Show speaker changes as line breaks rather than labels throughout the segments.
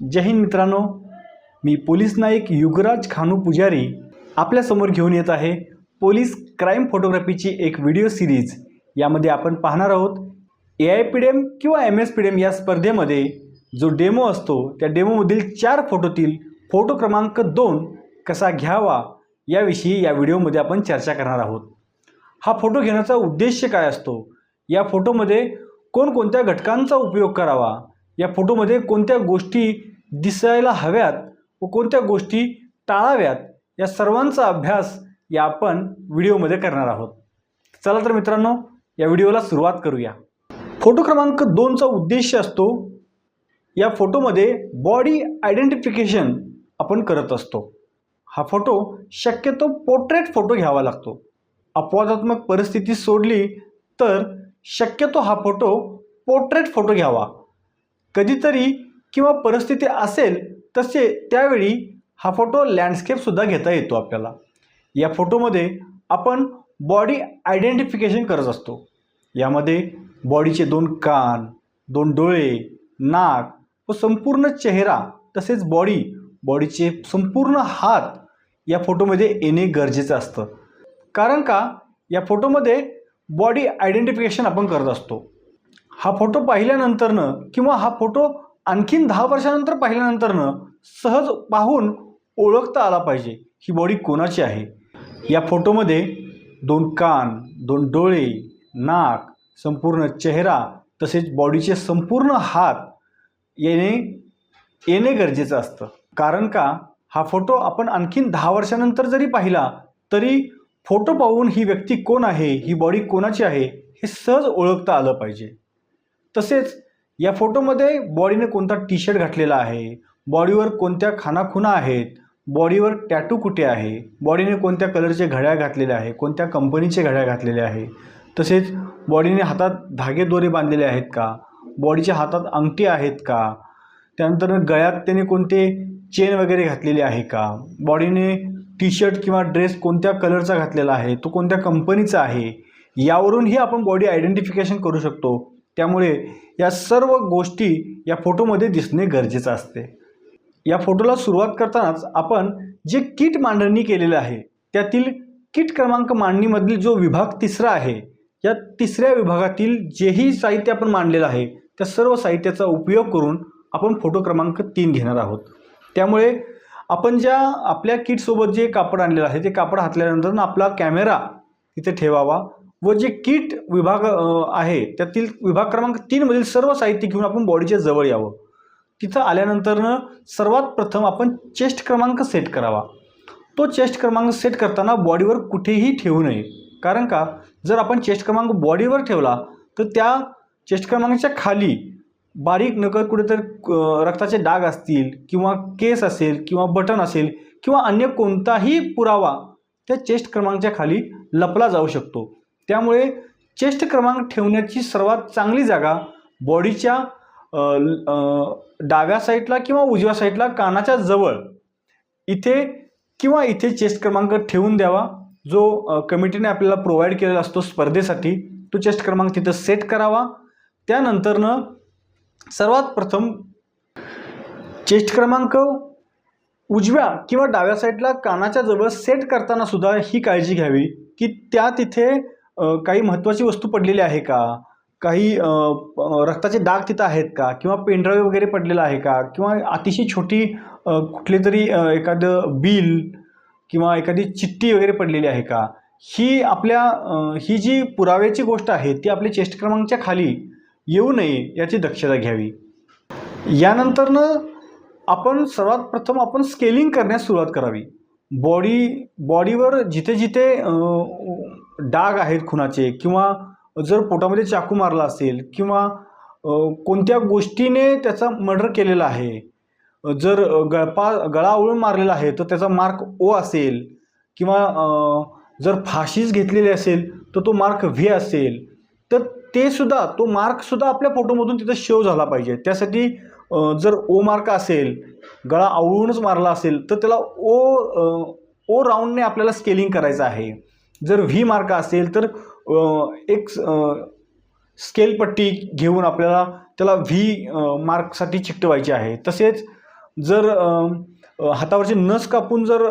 जय हिंद मित्रांनो. मी पोलीस नाईक युगराज खानू पुजारी आपल्यासमोर घेऊन येत आहे पोलीस क्राईम फोटोग्राफीची एक व्हिडिओ सिरीज. यामध्ये आपण पाहणार आहोत A I P D M किंवा M S P D M या स्पर्धेमध्ये जो डेमो असतो त्या डेमोमधील चार फोटोतील फोटो क्रमांक दोन कसा घ्यावा याविषयी या व्हिडिओमध्ये आपण चर्चा करणार आहोत. हा फोटो घेण्याचा उद्देश काय असतो? या फोटोमध्ये कोणकोणत्या घटकांचा उपयोग करावा? या फोटोमध्ये कोणत्या गोष्टी दिसायला हव्यात व कोणत्या गोष्टी टाळाव्यात या सर्वांचा अभ्यास या आपण व्हिडिओमध्ये करणार आहोत. चला तर मित्रांनो या व्हिडिओला सुरुवात करूया. फोटो क्रमांक दोनचा उद्देश असतो या फोटोमध्ये बॉडी आयडेंटिफिकेशन आपण करत असतो. हा फोटो शक्यतो पोर्ट्रेट फोटो घ्यावा लागतो. अपवादात्मक परिस्थिती सोडली तर शक्यतो हा फोटो पोर्ट्रेट फोटो घ्यावा. कधीतरी किंवा परिस्थिती असेल तसे त्यावेळी हा फोटो लँडस्केपसुद्धा घेता येतो आपल्याला. या फोटोमध्ये आपण बॉडी आयडेंटिफिकेशन करत असतो. यामध्ये बॉडीचे दोन कान दोन डोळे नाक व संपूर्ण चेहरा तसेच बॉडी बॉडीचे संपूर्ण हात या फोटोमध्ये येणे गरजेचं असतं. कारण का? या फोटोमध्ये बॉडी आयडेंटिफिकेशन आपण करत असतो. हा फोटो पाहिल्यानंतरनं किंवा हा फोटो आणखीन दहा वर्षानंतर पाहिल्यानंतरनं सहज पाहून ओळखता आला पाहिजे ही बॉडी कोणाची आहे? या फोटोमध्ये दोन कान दोन डोळे नाक संपूर्ण चेहरा तसेच बॉडीचे संपूर्ण हात येणे येणे गरजेचं असतं. कारण का? हा फोटो आपण आणखीन दहा वर्षानंतर जरी पाहिला तरी फोटो पाहून ही व्यक्ती कोण आहे ही बॉडी कोणाची आहे हे सहज ओळखता आलं पाहिजे. तसेच या फोटोमध्ये बॉडीने कोणता टी शर्ट घातलेला आहे? बॉडीवर कोणत्या खानाखुणा आहेत? बॉडीवर टॅटू कुठे आहे? बॉडीने कोणत्या कलरचे घड्याळ घातलेले आहे? कोणत्या कंपनीचे घड्याळ घातलेले आहे? तसेच बॉडीने हातात धागेदोरे बांधलेले आहेत का? बॉडीच्या हातात अंगठी आहेत का? त्यानंतर गळ्यात त्याने कोणते चेन वगैरे घातलेली आहे का? बॉडीने टी शर्ट किंवा ड्रेस कोणत्या कलरचा घातलेला आहे? तो कोणत्या कंपनीचा आहे? यावरूनही आपण बॉडी आयडेंटिफिकेशन करू शकतो. त्यामुळे या सर्व गोष्टी या फोटोमध्ये दिसणे गरजेचं असते. या फोटोला सुरुवात करतानाच आपण जे किट मांडणी केलेलं आहे त्यातील किट क्रमांक मांडणीमधील जो विभाग तिसरा आहे या तिसऱ्या विभागातील जेही साहित्य आपण मांडलेलं आहे त्या सर्व साहित्याचा उपयोग करून आपण फोटो क्रमांक तीन घेणार आहोत. त्यामुळे आपण ज्या आपल्या किटसोबत जे कापड आणलेलं आहे ते कापड हातल्यानंतर आपला कॅमेरा तिथे ठेवावा. व जे किट विभाग आहे त्यातील विभाग क्रमांक तीनमधील सर्व साहित्य घेऊन आपण बॉडीच्या जवळ यावं. तिथं आल्यानंतरनं सर्वात प्रथम आपण चेस्ट क्रमांक सेट करावा. तो चेस्ट क्रमांक सेट करताना बॉडीवर कुठेही ठेवू नये. कारण का? जर आपण चेस्ट क्रमांक बॉडीवर ठेवला तर त्या चेस्ट क्रमांकाच्या खाली बारीक नकर कुठेतरी रक्ताचे डाग असतील किंवा केस असेल किंवा बटन असेल किंवा अन्य कोणताही पुरावा त्या चेस्ट क्रमांकच्या खाली लपला जाऊ शकतो. त्यामुळे चेस्ट क्रमांक ठेवण्याची सर्वात चांगली जागा बॉडीच्या डाव्या साईडला किंवा उजव्या साईडला कानाच्या जवळ इथे किंवा इथे चेस्ट क्रमांक ठेवून द्यावा. जो कमिटीने आपल्याला प्रोव्हाइड केलेला असतो स्पर्धेसाठी तो चेस्ट क्रमांक तिथं सेट करावा. त्यानंतरनं सर्वात प्रथम चेस्ट क्रमांक उजव्या किंवा डाव्या साईडला कानाच्या जवळ सेट करताना सुद्धा ही काळजी घ्यावी की त्या तिथे काही महत्त्वाची वस्तू पडलेली आहे का? काही रक्ताचे डाग तिथं आहेत का? किंवा पेनड्राईव्ह वगैरे पडलेला आहे का? किंवा अतिशय छोटी कुठले तरी एखादं बिल किंवा एखादी चिठ्ठी वगैरे पडलेली आहे का? ही आपल्या ही जी पुराव्याची गोष्ट आहे ती आपल्या चेस्ट क्रमांकच्या खाली येऊ नये याची दक्षता घ्यावी. यानंतरनं आपण सर्वात प्रथम आपण स्केलिंग करण्यास सुरुवात करावी. बॉडी बॉडीवर जिथे जिथे डाग आहेत खुनाचे किंवा जर पोटामध्ये चाकू मारला असेल किंवा कोणत्या गोष्टीने त्याचा मर्डर केलेला आहे जर गळपा गळा आवळून मारलेला आहे तर त्याचा मार्क ओ असेल किंवा जर फाशीच घेतलेली असेल तर तो मार्क व्ही असेल तर ते सुद्धा तो मार्कसुद्धा आपल्या फोटोमधून तिथं शो झाला पाहिजे. त्यासाठी जर ओ मार्क असेल गळा आवळूनच मारला असेल तर त्याला ओ ओ राऊंडने आपल्याला स्केलिंग करायचं आहे. जर व्ही मार्क असेल तर एक स्केल पट्टी घेऊन आपल्याला त्याला व्ही मार्कसाठी चिकटवायची आहे. तसेच जर हातावरचे नस कापून जर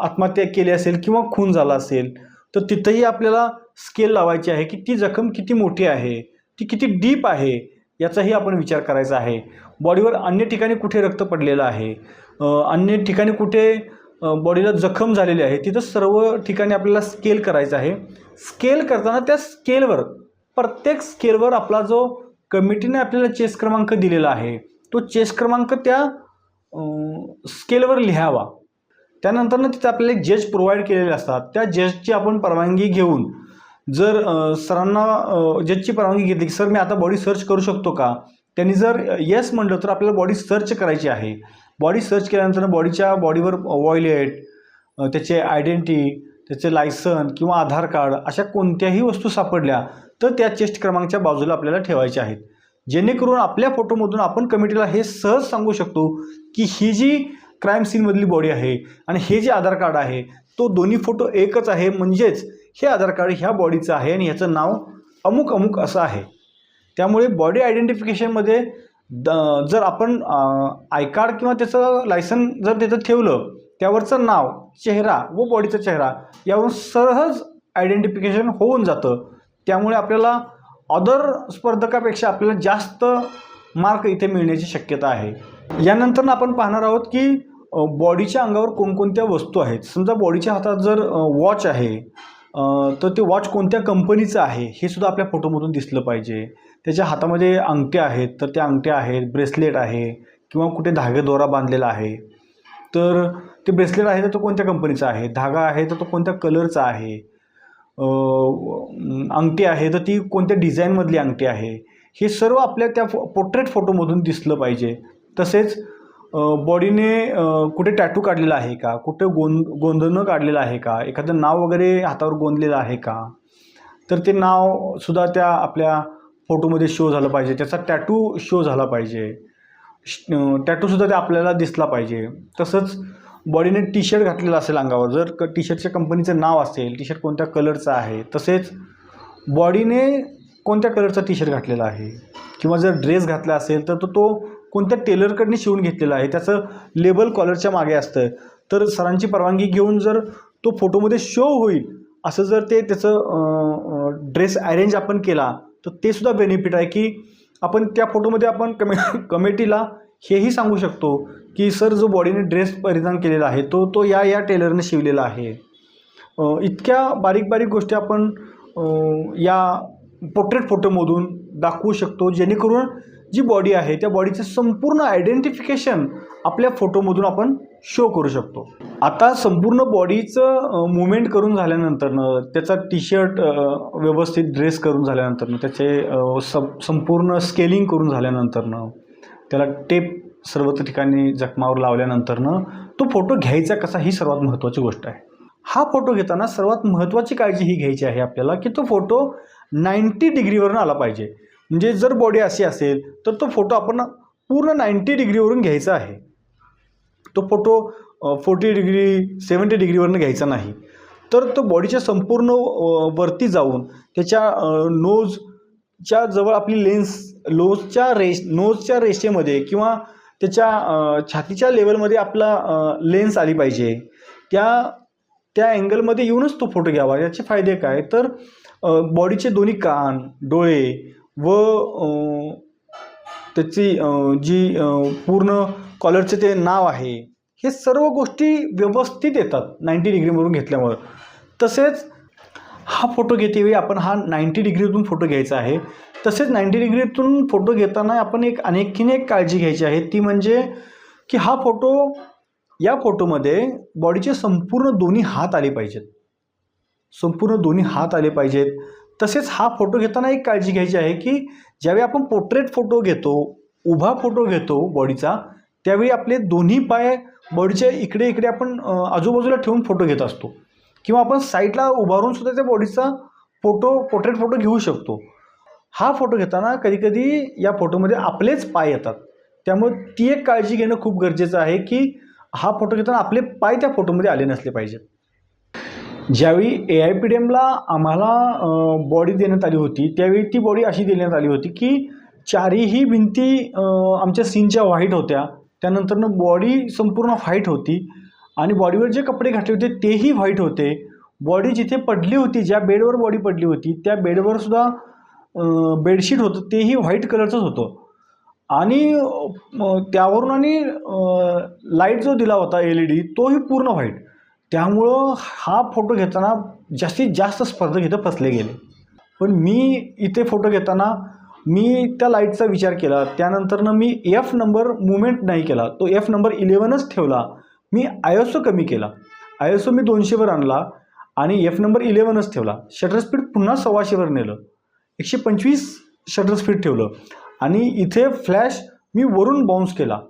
आत्महत्या केली असेल किंवा खून झाला असेल तर तिथंही आपल्याला स्केल लावायची आहे की ती जखम किती मोठी आहे ती किती डीप आहे याचाही आपण विचार करायचा आहे. बॉडीवर अन्य ठिकाणी कुठे रक्त पडलेलं आहे? अन्य ठिकाणी कुठे बॉडीला जखम झालेली आहे? तिथं सर्व ठिकाणी आपल्याला स्केल करायचं आहे. स्केल करताना त्या स्केलवर प्रत्येक स्केलवर आपला जो कमिटीने आपल्याला चेस क्रमांक दिलेला आहे तो चेस क्रमांक त्या स्केलवर लिहावा. त्यानंतरनं तिथे आपल्याला एक जज प्रोव्हाइड केलेले असतात. त्या जजची आपण परवानगी घेऊन जर सरांना जजची परवानगी घेतली की सर मी आता बॉडी सर्च करू शकतो का? त्यांनी जर येस म्हटलं तर आपल्याला बॉडी सर्च करायची आहे. बॉडी सर्च केल्यानंतर बॉडीच्या बॉडीवर वॉयलेट त्याचे आयडेंटिटी त्याचे लायसन किंवा आधार कार्ड अशा कोणत्याही वस्तू सापडल्या तर त्या चेस्ट क्रमांकच्या बाजूला आपल्याला ठेवायच्या आहेत. जेणेकरून आपल्या फोटोमधून आपण कमिटीला हे सहज सांगू शकतो की ही जी क्राईम सीनमधली बॉडी आहे आणि हे जे आधार कार्ड आहे तो दोन्ही फोटो एकच आहे. म्हणजेच हे आधार कार्ड ह्या बॉडीचं आहे आणि ह्याचं नाव अमुक अमुक असं आहे. त्यामुळे बॉडी आयडेंटिफिकेशनमध्ये द जर आपण आय कार्ड किंवा त्याचं लायसन जर तिथं ठेवलं त्यावरचं नाव चेहरा व बॉडीचा चेहरा यावरून सहज आयडेंटिफिकेशन होऊन जातं. त्यामुळे आपल्याला अदर स्पर्धकापेक्षा आपल्याला जास्त मार्क इथे मिळण्याची शक्यता आहे. यानंतर आपण पाहणार आहोत की बॉडीच्या अंगावर कोणकोणत्या वस्तू आहेत. समजा बॉडीच्या हातात जर वॉच आहे तर ते वॉच कोणत्या कंपनीचं आहे हे सुद्धा आपल्या फोटोमधून दिसलं पाहिजे. त्याच्या हातामध्ये अंगठ्या आहेत तर त्या अंगठ्या आहेत ब्रेसलेट आहे किंवा कुठे धागे दोरा बांधलेला आहे. तर ते ब्रेसलेट आहे तर तो कोणत्या कंपनीचा आहे? धागा आहे तर तो कोणत्या कलरचा आहे? अंगठी आहे तर ती कोणत्या डिझाईनमधली अंगठी आहे? हे सर्व आपल्या त्या फो पोर्ट्रेट फोटोमधून दिसलं पाहिजे. तसेच बॉडीने कुठे टॅटू काढलेला आहे का? कुठे गोंद गोंधणं काढलेलं आहे का? एखादं नाव वगैरे हातावर गोंदलेलं आहे का? तर ते नावसुद्धा त्या आपल्या फोटोमध्ये शो झालं पाहिजे. त्याचा टॅटू शो झाला पाहिजे. टॅटूसुद्धा ते आपल्याला दिसला पाहिजे. तसंच बॉडीने टी शर्ट घातलेला असेल अंगावर. जर क टी शर्टच्या कंपनीचं नाव असेल टी शर्ट कोणत्या कलरचं आहे तसेच बॉडीने कोणत्या कलरचा टी शर्ट घातलेला आहे? किंवा जर ड्रेस घातला असेल तर तो तो कोणत्या टेलरकडनं शिवून घेतलेलं आहे? त्याचं लेबल कॉलरच्या मागे असतं. तर सरांची परवानगी घेऊन जर तो फोटोमध्ये शो होईल असं जर ते त्याचं ड्रेस अरेंज आपण केला तर ते सुद्धा बेनिफिट आहे की आपण त्या फोटोमध्ये आपण कमे कमिटीला हेही सांगू शकतो की सर जो बॉडीने ड्रेस परिधान केलेला आहे तो तो या या टेलरने शिवलेला आहे. इतक्या बारीक बारीक गोष्टी आपण या पोर्ट्रेट फोटोमधून दाखवू शकतो जेणेकरून जी बॉडी आहे त्या बॉडीचं संपूर्ण आयडेंटिफिकेशन आपल्या फोटोमधून आपण शो करू शकतो. आता संपूर्ण बॉडीचं मुवमेंट करून झाल्यानंतरनं त्याचा टी शर्ट व्यवस्थित ड्रेस करून झाल्यानंतरनं त्याचे सं संपूर्ण स्केलिंग करून झाल्यानंतरनं त्याला टेप सर्वत्र ठिकाणी जखमावर लावल्यानंतरनं तो फोटो घ्यायचा कसा ही सर्वात महत्त्वाची गोष्ट आहे. हा फोटो घेताना सर्वात महत्त्वाची काळजी ही घ्यायची आहे आपल्याला की तो फोटो नाईंटी डिग्रीवरून आला पाहिजे. म्हणजे जर बॉडी अशी असेल तर तो फोटो आपण पूर्ण नाईंटी डिग्रीवरून घ्यायचा आहे. तो फोटो फोर्टी डिग्री सेवन्टी डिग्रीवरून घ्यायचा नाही. तर तो बॉडीच्या संपूर्ण वरती जाऊन त्याच्या नोजच्या जवळ आपली लेन्स लोजच्या रेश नोजच्या रेषेमध्ये किंवा त्याच्या छातीच्या लेवलमध्ये आपला लेन्स आली पाहिजे. त्या त्या अँगलमध्ये येऊनच तो फोटो घ्यावा. याचे फायदे काय? तर बॉडीचे दोन्ही कान डोळे व त्याची जी पूर्ण कॉलरचे ते नाव आहे हे सर्व गोष्टी व्यवस्थित येतात नाईंटी डिग्रीवरून घेतल्यामुळं. तसेच हा फोटो घेतेवेळी आपण हा नाईंटी डिग्रीतून फोटो घ्यायचा आहे. तसेच नाईंटी डिग्रीतून फोटो घेताना आपण एक आणखीन एक काळजी घ्यायची आहे. ती म्हणजे की हा फोटो या फोटोमध्ये बॉडीचे संपूर्ण दोन्ही हात आले पाहिजेत. संपूर्ण दोन्ही हात आले पाहिजेत. तसेच हा फोटो घेताना एक काळजी घ्यायची आहे की ज्यावेळी आपण पोर्ट्रेट फोटो घेतो उभा फोटो घेतो बॉडीचा त्यावेळी आपले दोन्ही पाय बॉडीच्या इकडे इकडे आपण आजूबाजूला ठेवून फोटो घेत असतो. किंवा आपण साईडला उभारून सुद्धा त्या बॉडीचा फोटो पोर्ट्रेट फोटो घेऊ शकतो. हा फोटो घेताना कधीकधी या फोटोमध्ये आपलेच पाय येतात. त्यामुळे ती एक काळजी घेणं खूप गरजेचं आहे की हा फोटो घेताना आपले पाय त्या फोटोमध्ये आले नसले पाहिजेत. ज्यावेळी ए आय पी डी एमला आम्हाला बॉडी देण्यात आली होती त्यावेळी ती बॉडी अशी देण्यात आली होती की चारीही भिंती आमच्या सीनच्या व्हाईट होत्या. त्यानंतरनं बॉडी संपूर्ण व्हाईट होती आणि बॉडीवर जे कपडे घातले होते तेही व्हाईट होते. बॉडी जिथे पडली होती ज्या बेडवर बॉडी पडली होती त्या बेडवर सुद्धा बेडशीट होतं तेही व्हाईट कलरचंच होतं. आणि त्यावरून आणि लाइट जो दिला होता एल ई डी तोही पूर्ण व्हाईट त्यामुळं हा फोटो घेताना जास्तीत जास्त स्पर्धक इथं फसले गेले. पण मी इथे फोटो घेताना मी त्या लाईटचा विचार केला. त्यानंतरनं मी एफ नंबर मुवमेंट नाही केला. तो एफ नंबर इलेवनच ठेवला. मी आय एस ओ कमी केला. आय एस ओ मी दोनशेवर आणला आणि एफ नंबर इलेवनच ठेवला. शटर स्पीड पुन्हा सव्वाशेवर नेलं. एकशे पंचवीस शटर स्पीड ठेवलं. आणि इथे फ्लॅश मी वरून बाउन्स केला.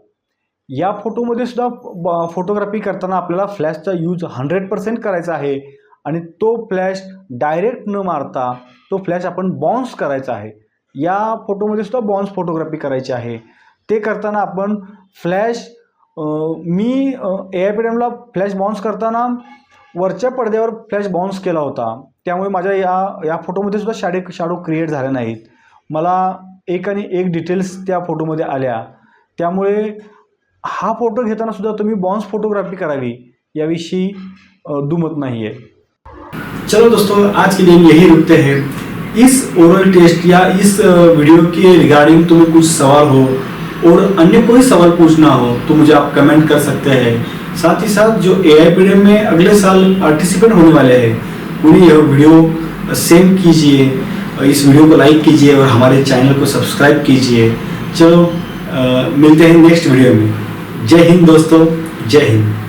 या फोटोमध्ये सुद्धा ब- फोटोग्राफी करताना आपल्याला फ्लॅशचा यूज हंड्रेड पर्सेंट करायचा आहे. आणि तो फ्लॅश डायरेक्ट न मारता तो फ्लॅश आपण बॉन्स करायचा आहे. या फोटोमध्ये सुद्धा बॉन्स फोटोग्राफी करायची आहे. ते करताना आपण फ्लॅश मी ए आय पी डीएमला फ्लॅश बॉन्स करताना वरच्या पडद्यावर फ्लॅश बाउन्स केला होता. त्यामुळे माझ्या या या फोटोमध्ये सुद्धा शाडे शाडो क्रिएट झाले नाहीत. मला एक आणि एक डिटेल्स त्या फोटोमध्ये आल्या. त्यामुळे हा फ़ोटो घेताना सुद्धा तुम्ही बाउन्स फोटोग्राफी करावी याविषयी दुमत नाही आहे चलो दोस्तों आज के लिए यही रुकते हैं. इस ओरल टेस्ट या इस वीडियो के रिगार्डिंग तुम्हें कुछ सवाल हो और अन्य कोई सवाल पूछना हो तो मुझे आप कमेंट कर सकते हैं. साथ ही साथ जो ए आई में अगले साल पार्टिसिपेट होने वाले हैं उन्हें यह वीडियो सेंड कीजिए. इस वीडियो को लाइक कीजिए और हमारे चैनल को सब्सक्राइब कीजिए. चलो अ, मिलते हैं नेक्स्ट वीडियो में. जय हिंद दोस्तों जय हिंद।